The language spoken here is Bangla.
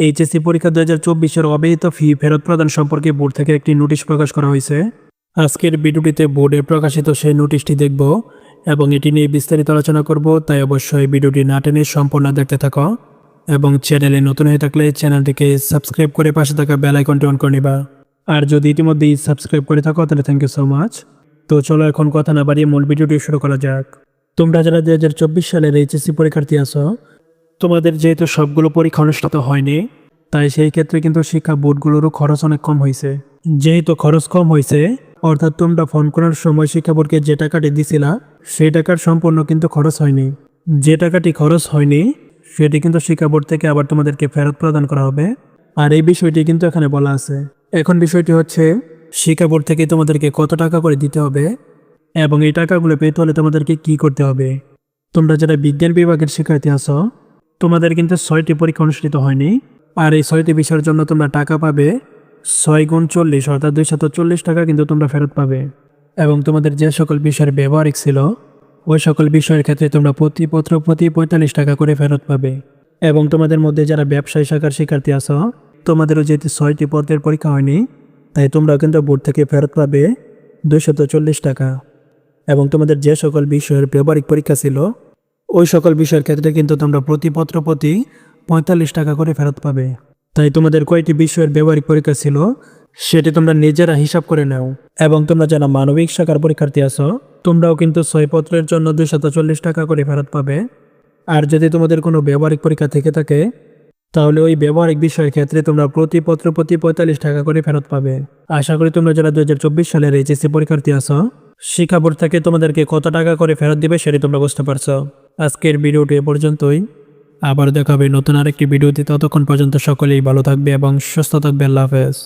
এইচএসসি পরীক্ষা দু হাজার চব্বিশের অব্যয়িত ফি ফেরত প্রদান সম্পর্কে বোর্ড থেকে একটি নোটিশ প্রকাশ করা হয়েছে। আজকের ভিডিওটিতে বোর্ডে প্রকাশিত সেই নোটিশটি দেখব এবং এটি নিয়ে বিস্তারিত আলোচনা করব, তাই অবশ্যই ভিডিওটি না টেনে সম্পূর্ণ দেখতে থাকো এবং চ্যানেলে নতুন হয়ে থাকলে চ্যানেলটিকে সাবস্ক্রাইব করে পাশে থাকা বেল আইকনটি অন করে নিবা। আর যদি ইতিমধ্যেই সাবস্ক্রাইব করে থাকো, তাহলে থ্যাংক ইউ সো মাচ তো চলো এখন কথা না বাড়িয়ে মূল ভিডিওটি শুরু করা যাক। তোমরা যারা দু হাজার চব্বিশ সালের এইচএসসি পরীক্ষার্থী আছো তোমাদের যেহেতু সবগুলো পরীক্ষা অনুষ্ঠিত হয়নি, তাই সেই ক্ষেত্রে কিন্তু শিক্ষা বোর্ডগুলোরও খরচ অনেক কম হয়েছে। যেহেতু খরচ কম হয়েছে, অর্থাৎ তোমরা ফোন করার সময় শিক্ষা বোর্ডকে যে টাকাটি দিছিলা, সেই টাকার সম্পূর্ণ কিন্তু খরচ হয়নি। যে টাকাটি খরচ হয়নি, সেটি কিন্তু শিক্ষা বোর্ড থেকে আবার তোমাদেরকে ফেরত প্রদান করা হবে। আর এই বিষয়টি কিন্তু এখানে বলা আছে। এখন বিষয়টি হচ্ছে, শিক্ষা বোর্ড থেকে তোমাদেরকে কত টাকা করে দিতে হবে, এবং এই টাকাগুলো পেতে হলে তোমাদেরকে কি করতে হবে? তোমরা যারা বিজ্ঞান বিভাগের শিক্ষার্থী আছো তোমাদের কিন্তু ছয়টি পরীক্ষা অনুষ্ঠিত হয়নি। আর এই ছয়টি বিষয়ের জন্য তোমরা টাকা পাবে ছয় গুণ চল্লিশ, অর্থাৎ দুইশত চল্লিশ টাকা কিন্তু তোমরা ফেরত পাবে। এবং তোমাদের যে সকল বিষয়ের ব্যবহারিক ছিল, ওই সকল বিষয়ের ক্ষেত্রে তোমরা প্রতি পত্র প্রতি পঁয়তাল্লিশ টাকা করে ফেরত পাবে। এবং তোমাদের মধ্যে যারা ব্যবসায়ী শাখার শিক্ষার্থী আছো, তোমাদেরও যেহেতু ছয়টি পদের পরীক্ষা হয়নি, তাই তোমরা কিন্তু বোর্ড থেকে ফেরত পাবে দুইশত চল্লিশ টাকা। এবং তোমাদের যে সকল বিষয়ের ব্যবহারিক পরীক্ষা ছিল ওই সকল বিষয়ের ক্ষেত্রে কিন্তু তোমরা প্রতি পত্র প্রতি পঁয়তাল্লিশ টাকা করে ফেরত পাবে। তাই তোমাদের কয়টি বিষয়ের ব্যবহারিক পরীক্ষা ছিল, সেটি তোমরা নিজেরা হিসাব করে নাও এবং তোমরা যারা মানবিক শাখার পরীক্ষার্থী আছো, তোমরাও কিন্তু ছয় পত্রের জন্য দুইশত চল্লিশ টাকা করে ফেরত পাবে। আর যদি তোমাদের কোনো ব্যবহারিক পরীক্ষা থেকে থাকে, তাহলে ওই ব্যবহারিক বিষয়ের ক্ষেত্রে তোমরা প্রতি পত্র প্রতি পঁয়তাল্লিশ টাকা করে ফেরত পাবে। আশা করি তোমরা যারা দু হাজার চব্বিশ সালের এইচএসসি পরীক্ষার্থী আছো, শিক্ষা বোর্ড থেকে তোমাদেরকে কত টাকা করে ফেরত দিবে সেটি তোমরা বুঝতে পারছ। আজকের ভিডিওটি এ পর্যন্তই। আবার দেখাবে নতুন আরেকটি ভিডিওতে, ততক্ষণ পর্যন্ত সকলেই ভালো থাকবে এবং সুস্থ থাকবে। আল্লাহ হাফেজ।